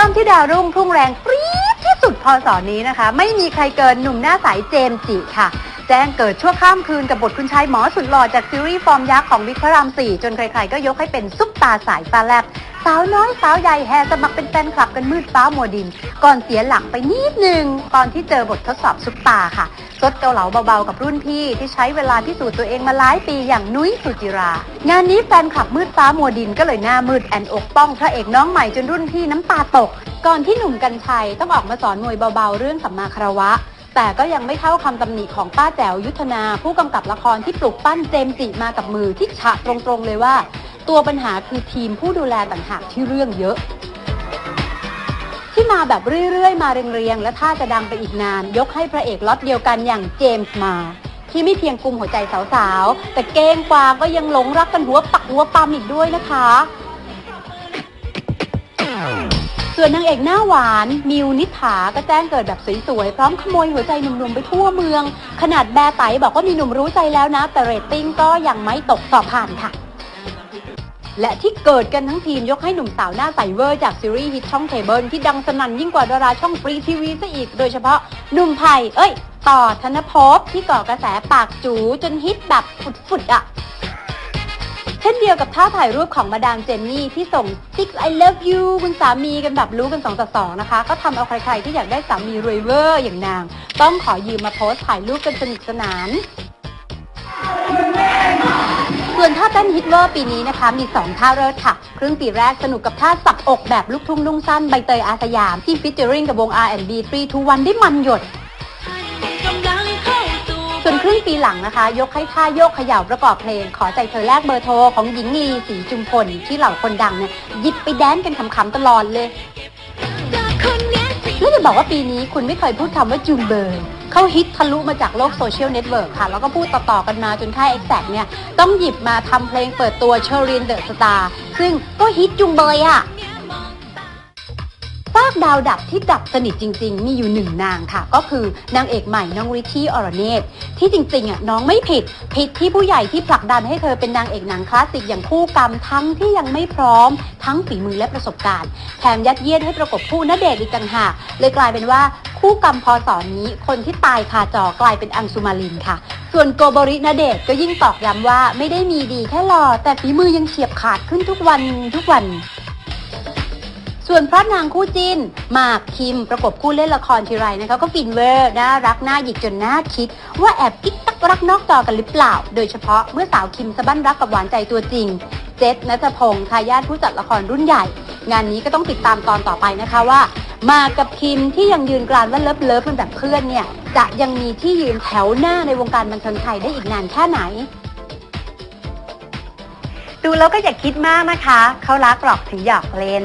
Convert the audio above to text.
ริ่มที่ดาวรุ่งพุ่งแรงปรี๊ดที่สุดพอสอนนี้นะคะ ไม่มีใครเกินหนุ่มหน้าใสเจมส์จิค่ะ แจ้งเกิดชั่วข้ามคืนกับบทคุณชายหมอสุดหล่อจากซีรีส์ฟอร์มยักษ์ของวิกพระรามสี่จนใครๆก็ยกให้เป็นซุปตาสายฟ้าแลบสาวน้อยสาวใหญ่แห่สมัครเป็นแฟนคลับกันมืดฟ้ามัวดิน ก่อนเสียหลักไปนิดนึง ตอนที่เจอบททดสอบซุปตาค่ะ ซดเกาเหลาเบาๆกับรุ่นพี่ที่ใช้เวลาพิสูจน์ตัวเองมาหลายปีอย่างนุ้ยสุจิรา งานนี้แฟนคลับมืดฟ้ามัวดินก็เลยหน้ามืดแอนอกป้องพระเอกน้องใหม่จนรุ่นพี่น้ำตาตก ก่อนที่หนุ่มกัญชัยต้องออกมาสอนมวยเบาๆ เรื่องสัมมาคารวะ แต่ก็ยังไม่เท่าคำตำหนิของป้าแจ๋วยุทธนา ผู้กำกับละครที่ปลุกปั้นเจมส์จิมากับมือที่ฉะตรงๆเลยว่า ตัวปัญหาคือทีมผู้ดูแลต่างหากที่เรื่องเยอะ ที่มาแบบเรื่อยๆ มาเรียงๆ และถ้าจะดังไปอีกนาน ยกให้พระเอกล็อตเดียวกันอย่างเจมส์มา ที่ไม่เพียงกลุ่มหัวใจสาวๆ แต่เก้งกวางก็ยังหลงรักกันหัวปักหัวปั๊มอีกด้วยนะคะ ส่วนนางเอกหน้าหวาน มิวนิษฐาก็แจ้งเกิดแบบสวยๆ พร้อมขโมยหัวใจหนุ่มๆ ไปทั่วเมือง ขนาดแบร์ไตบอกว่ามีหนุ่มรู้ใจแล้วนะ แต่เรตติ้งก็ยังไม่ตกสอบผ่านค่ะ และที่เกิดกันทั้งทีมยกให้หนุ่มสาวหน้าใสเวอร์จากซีรีส์ฮิตช่องเคเบิลที่ดังสนั่นยิ่งกว่าดาราช่องฟรีทีวีซะอีก โดยเฉพาะหนุ่มไผ่เอ้ย ต่อธนภพที่ก่อกระแสปากจูจนฮิตแบบฝุดๆอะ เช่นเดียวกับท่าถ่ายรูปของมาดามเจนนี่ที่ส่ง six I love you คุณสามีกันแบบรู้กันสองต่อสองนะคะ ก็ทำเอาใครๆที่อยากได้สามีรวยเวอร์อย่างนาง ต้องขอยืมมาโพสถ่ายรูปกันสนุกสนาน ส่วนท่าเต้นฮิตเวอร์ปีนี้นะคะ มี 2 ท่าเลิศค่ะ ครึ่งปีแรกสนุกกับท่าสับอกแบบลูกทุ่งนุ่งสั้นใบเตยอาสยาม ที่ฟิชเจอริงกับวง R&B 3 to 1ได้มันหยดกำลังเข้าสู่ส่วนครึ่งปีหลังนะคะ ยกให้ท่าโยกเขย่าประกอบเพลง ขอใจเธอแลกเบอร์โทรของหญิงลีศรีจุมพลที่เหล่าคนดังเนี่ยหยิบไปแดนกันขำๆตลอดเลยแล้วจะบอกว่าปีนี้คุณไม่เคยพูดคำว่าจูงเบย เขาฮิตทะลุมาจากโลกโซเชียลเน็ตเวิร์กค่ะ แล้วก็พูดต่อ ๆ กันมาจนค่าย Exact เนี่ย ต้องหยิบมาทำเพลงเปิดตัวเชอรีนเดอะสตาร์ซึ่งก็ฮิตจุงเบยอะซากดาวดับที่ดับสนิทจริง ๆ มีอยู่หนึ่งนางค่ะ ก็คือนางเอกใหม่น้องริชี่อรเนตที่จริงๆอะน้องไม่ผิด ผิดที่ผู้ใหญ่ที่ผลักดันให้เธอเป็นนางเอกหนังคลาสสิกอย่างคู่กรรมทั้งที่ยังไม่พร้อม ทั้งฝีมือและประสบการณ์ แถมยัดเยียดให้ประกบคู่ณเดชน์อีกต่างหากเลยกลายเป็นว่า คู่กรรมพอสอนนี้ คนที่ตายคาจอกลายเป็นอังสุมาลินค่ะ ส่วนโกโบริณเดชก็ยิ่งตอกย้ำว่าไม่ได้มีดีแค่หล่อแต่ฝีมือยังเฉียบขาดขึ้นทุกวันทุกวัน ส่วนพระนางคู่จิ้นหมากคิมประกบคู่เล่นละครทีไรนะคะก็ฟินเวอร์น่ารักน่าหยิกจนน่าคิด ว่าแอบกิ๊กตักรักนอกจอกันหรือเปล่า โดยเฉพาะเมื่อสาวคิมสะบั้นรักกับหวานใจตัวจริง เจษนัทพงศ์ทายาทผู้จัดละครรุ่นใหญ่ งานนี้ก็ต้องติดตามตอนต่อไปนะคะว่า มากกับคิมที่ยังยืนกรานว่าเลิฟเลิฟเป็นแบบเพื่อนเนี่ย จะยังมีที่ยืนแถวหน้าในวงการบันเทิงไทยได้อีกนานแค่ไหน ดูแล้วก็อย่าคิดมากนะคะ เขารักหรอกถึงหยอกเล่น